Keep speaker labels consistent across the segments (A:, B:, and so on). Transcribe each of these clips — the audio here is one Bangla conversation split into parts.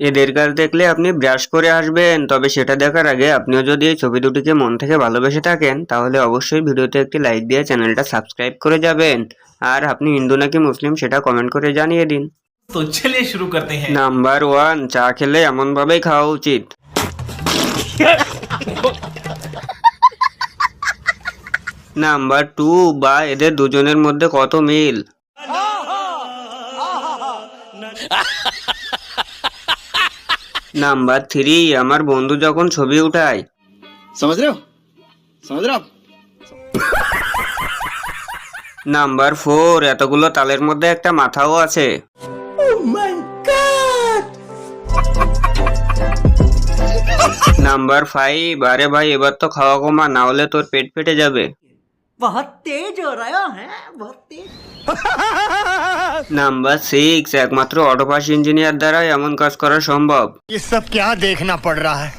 A: এদের কাজ দেখলে আপনি ব্রাশ করে আসবেন তবে সেটা দেখার আগে আপনিও যদি এই ছবি দুটিকে মন থেকে ভালোবেসে থাকেন তাহলে অবশ্যই ভিডিওতে একটি লাইক দিয়ে চ্যানেলটা সাবস্ক্রাইব করে যাবেন আর আপনি হিন্দু নাকি মুসলিম সেটা কমেন্ট করে জানিয়ে দিন
B: তো চলে শুরু করতে হ্যাঁ
A: নাম্বার ওয়ান চা খেলে এমনভাবেই খাওয়া উচিত নাম্বার টু বা এদের দুজনের মধ্যে কত মিল নাম্বার থ্রি আমার বন্ধু যখন ছবি উঠায়।
C: সমাজ
A: নাম্বার ফোর এতগুলো তালের মধ্যে একটা মাথাও আছে। নাম্বার ফাইভ আরে ভাই এবার তো খাওয়া কমা না হলে তোর পেট ফেটে যাবে।
D: বহুত তেজ হ্যাঁ বহুত তেজ
A: নাম্বার সিক্স একমাত্র অটোপাস ইঞ্জিনিয়ার দ্বারা এমন কাজ করা সম্ভব
E: ये सब क्या देखना पड़ रहा है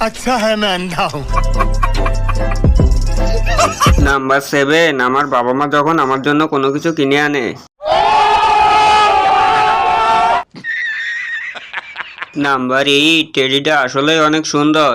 E: अच्छा है मैं अंधा हूँ
A: নাম্বার সেভেন আমার বাবা মা যখন আমার জন্য কোনো কিছু কিনে আনে নাম্বার এইট টেডিটা আসলেই অনেক সুন্দর